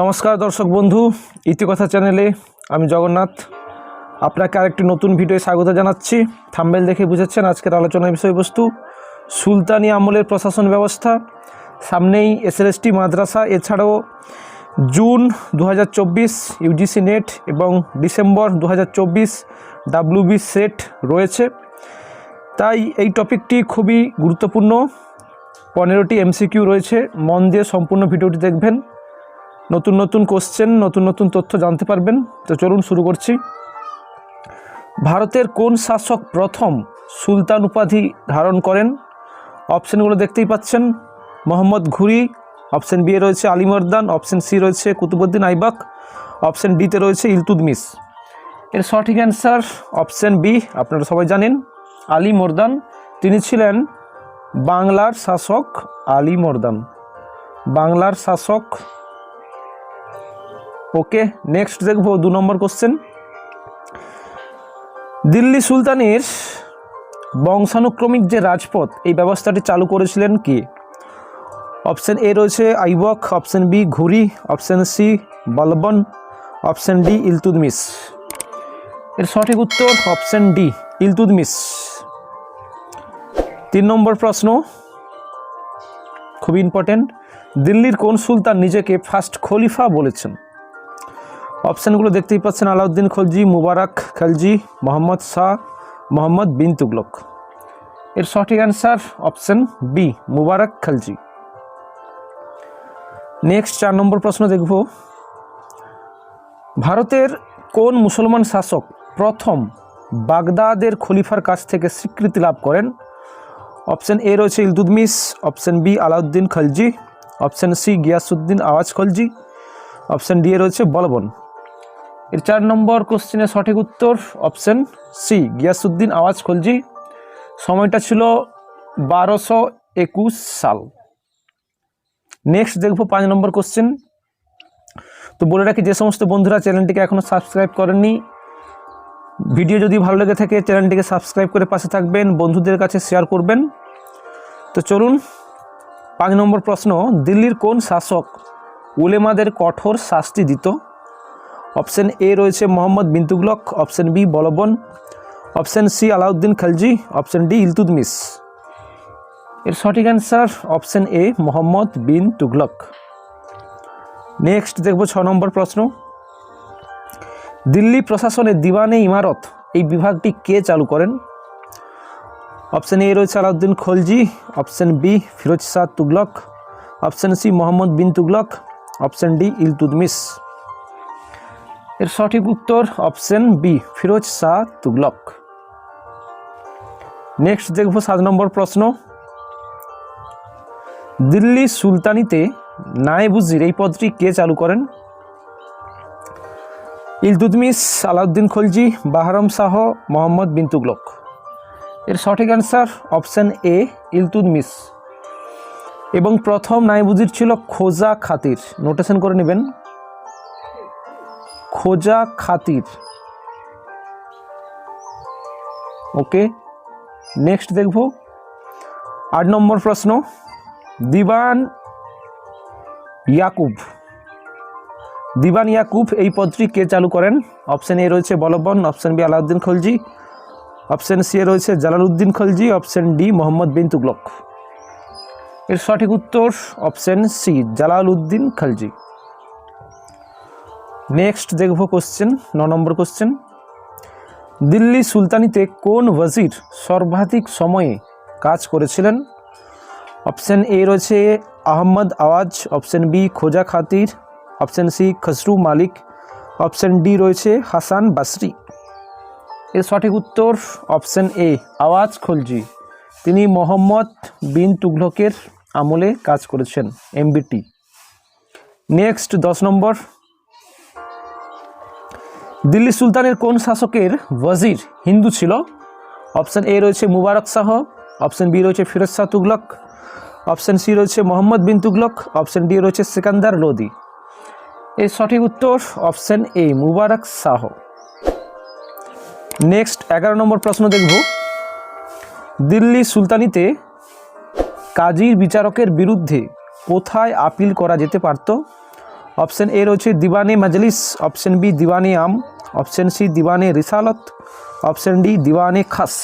নমস্কার দর্শক বন্ধু, ইতিকথা চ্যানেলে আমি জগন্নাথ। আপনাকে আরেকটি নতুন ভিডিওয়ে স্বাগত জানাচ্ছি। থাম্বেল দেখে বুঝেছেন আজকের আলোচনার বিষয়বস্তু। সুলতানি আমলের প্রশাসন ব্যবস্থা, সামনেই এসএলএসটি মাদ্রাসা, এছাড়াও জুন দু হাজার চব্বিশ ইউজিসি নেট এবং ডিসেম্বর দু হাজার সেট রয়েছে। তাই এই টপিকটি খুবই গুরুত্বপূর্ণ। পনেরোটি এমসিকিউ রয়েছে। মন দিয়ে সম্পূর্ণ ভিডিওটি দেখবেন। নতুন নতুন কোশ্চেন নতুন নতুন তথ্য জানতে পারবেন। তো চলুন শুরু করছি। ভারতের কোন শাসক প্রথম সুলতান উপাধি ধারণ করেন? অপশানগুলো দেখতেই পাচ্ছেন। মোহাম্মদ ঘুরি অপশান বি এ রয়েছে আলিমর্দান অপশান সি রয়েছে কুতুবুদ্দিন আইবাক অপশান ডিতে রয়েছে ইলতুদমিস এর সঠিক অ্যান্সার অপশান বি আপনারা সবাই জানেন, আলী মোরদান। তিনি ছিলেন বাংলার শাসক আলী মোরদান। বাংলার শাসক ওকে নেক্সট দেখব দু নম্বর কোশ্চেন দিল্লি সুলতানের বংশানুক্রমিক যে রাজপথ, এই ব্যবস্থাটি চালু করেছিলেন কে? অপশন এ রয়েছে Aibak option B Ghuri option C Balban option D Iltutmish. এর সঠিক উত্তর অপশন ডি ইলতুদমিস। তিন নম্বর প্রশ্ন খুব ইম্পর্টেন্ট দিল্লির কোন সুলতান নিজেকে ফার্স্ট খলিফা বলেছেন? অপশানগুলো দেখতেই পাচ্ছেন, আলাউদ্দিন খলজি, মুবারক খালজি, মোহাম্মদ শাহ, মোহাম্মদ বিন তুগলক। এর সঠিক answer option B Mubarak Khalji. Next চার নম্বর প্রশ্ন দেখব। ভারতের কোন মুসলমান শাসক প্রথম বাগদাদের খলিফার কাছ থেকে স্বীকৃতি লাভ করেন? অপশান এ রয়েছে Iltutmish option B Alauddin Khalji option C Ghiyasuddin আওয়াজ খলজি অপশান ডি এ রয়েছে বলবন। এর চার নম্বর কোশ্চেনের সঠিক উত্তর অপশন সি গিয়াসুদ্দিন আওয়াজ খলজি। সময়টা ছিল বারোশো একুশ সাল। নেক্সট দেখব পাঁচ নম্বর কোশ্চেন তো বলে রাখি, যে সমস্ত বন্ধুরা চ্যানেলটিকে এখনও সাবস্ক্রাইব করেননি ভিডিও যদি ভালো লেগে থাকে, চ্যানেলটিকে সাবস্ক্রাইব করে পাশে থাকবেন, বন্ধুদের কাছে শেয়ার করবেন। তো চলুন, পাঁচ নম্বর প্রশ্ন, দিল্লির কোন শাসক উলেমাদের কঠোর শাস্তি দিত? অপশন এ রয়েছে Mohammad bin Tughlaq option B Balban, option C Alauddin Khalji, option D Iltutmish এর সঠিক answer option A Mohammad bin Tughlaq next দেখব ছ নম্বর প্রশ্ন। দিল্লি প্রশাসনের দিওয়ানে ইমারত, এই বিভাগটি কে চালু করেন? অপশন এ রয়েছে Alauddin Khalji, option B Firoz Shah Tughlaq, option C Mohammad bin Tughlaq, option D Iltutmish এর সঠিক উত্তর option B Firoz Shah Tughlaq. Next দেখব সাত নম্বর প্রশ্ন। দিল্লি সুলতানিতে নায়েবুজির এই পদটি কে চালু করেন? ইলতুদমিস আলাউদ্দিন খলজি, বাহারম শাহ, মোহাম্মদ বিন তুগলক। এর সঠিক অ্যান্সার অপশন এ ইলতুদমিস এবং প্রথম নাইবুজির ছিল খোজা খাতির। নোটেশন করে নেবেন। খোজা খাতির। ওকে, নেক্সট দেখব। আট নম্বর প্রশ্ন, দিবান ইয়াকুব। দিবান ইয়াকুব, এই পদটি কে চালু করেন? অপশন এ রয়েছে Balban, option B Alauddin Khalji, option C এ রয়েছে জালালউদ্দিন খলজি, অপশন ডি মোহাম্মদ বিন তুগলক। এর সঠিক উত্তর option C, Jalaluddin Khalji. Next দেখব কোশ্চেন ন নম্বর কোশ্চেন দিল্লি সুলতানিতে কোন ওয়াজির সর্বাধিক সময়ে কাজ করেছিলেন? অপশান এ রয়েছে আহমদ আওয়াজ option B Khoja Khatir option C Khusro Malik option D রয়েছে হাসান বাসরি। এর সঠিক উত্তর অপশন এ আওয়াজ খলজি। তিনি মোহাম্মদ বিন তুগলকের আমলে কাজ করেছেন এমবিটি নেক্সট দশ নম্বর দিল্লি সুলতানের কোন শাসকের ওয়াজির হিন্দু ছিল? অপশান এ রয়েছে মুবারক শাহ, অপশান বি রয়েছে ফিরোজ শাহ তুগলক, অপশান সি রয়েছে মোহাম্মদ বিন তুগলক, অপশন ডি রয়েছে সিকান্দার লোদি। এর সঠিক উত্তর option A, Mubarak Shah. Next এগারো নম্বর প্রশ্ন দেখব। দিল্লি সুলতানিতে কাজীর বিচারকের বিরুদ্ধে কোথায় আপিল করা যেতে পারত? অপশান এ রয়েছে Diwane Majlis, option B Diwane Aam option C Diwane Risalat, option D Diwane Khas.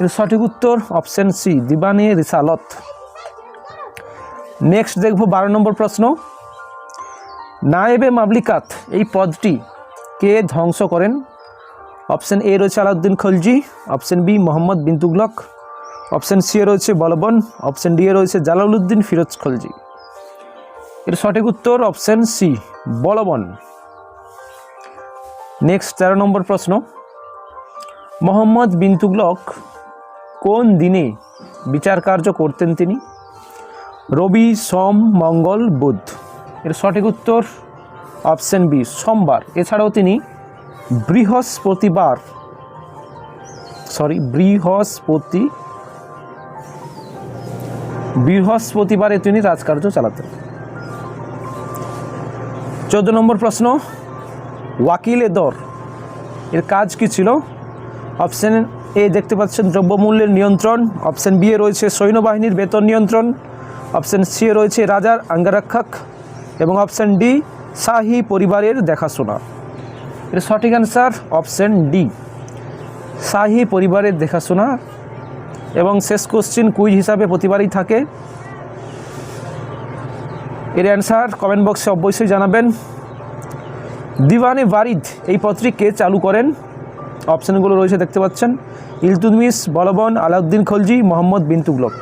এর সঠিক উত্তর option C Diwane Risalat. Next দেখব বারো নম্বর প্রশ্ন। নায়েবে মাবলিকাত এই পদটি কে ধ্বংস করেন? অপশন এ রয়েছে Alauddin Khalji, option B Mohammad bin Tughlaq option C এ রয়েছে বলবন, অপশন ডি এ রয়েছে জালালউদ্দিন ফিরোজ খলজি। এর সঠিক উত্তর অপশন সি, বলবন। নেক্সট তেরো নম্বর প্রশ্ন। মোহাম্মদ বিন তুগলক কোন দিনে বিচার কার্য করতেন তিনি? রবি, সোম, মঙ্গল, বুধ। এর সঠিক উত্তর অপশন বি সোমবার। এছাড়াও তিনি বৃহস্পতিবার সরি বৃহস্পতি, বৃহস্পতিবারে তিনি রাজকার্য চালাতেন। চোদ্দ নম্বর প্রশ্ন ওয়াকিলে দর। এর কাজ কি ছিল? অপশান এ দেখতে পাচ্ছেন দ্রব্যমূল্যের নিয়ন্ত্রণ। অপশান বি এ রয়েছে সৈন্যবাহিনীর বেতন নিয়ন্ত্রণ। অপশন সি এ রয়েছে রাজার আঙ্গরক্ষক এবং অপশান ডি, শাহী পরিবারের দেখাশোনা। এর সঠিক অ্যান্সার অপশন ডি। শাহী পরিবারের দেখাশোনা। এবং শেষ কোশ্চিন কুইজ হিসাবে প্রতিবারই থাকে। এর অ্যান্সার কমেন্ট বক্সে অবশ্যই জানাবেন। দিওয়ানে ওয়ারিদ এই পত্রী কে চালু করেন। অপশানগুলো রয়েছে, দেখতে পাচ্ছেন। ইলতুদমিস, বলবন, আলাউদ্দিন খলজি, মোহাম্মদ বিন তুগলক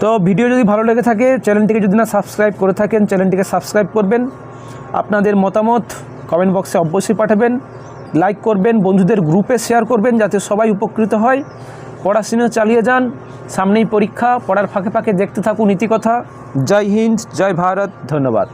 তো ভিডিও যদি ভালো লেগে থাকে, চ্যানেলটিকে যদি না সাবস্ক্রাইব করে থাকেন, চ্যানেলটিকে সাবস্ক্রাইব করবেন। আপনাদের মতামত কমেন্ট বক্সে অবশ্যই পাঠাবেন। লাইক করবেন, বন্ধুদের গ্রুপে শেয়ার করবেন, যাতে সবাই উপকৃত হয়। পড়াশুনো চালিয়ে যান। সামনেই পরীক্ষা, পড়ার ফাঁকে ফাঁকে দেখতে থাকুন নীতিকথা জয় হিন্দ, জয় ভারত, ধন্যবাদ।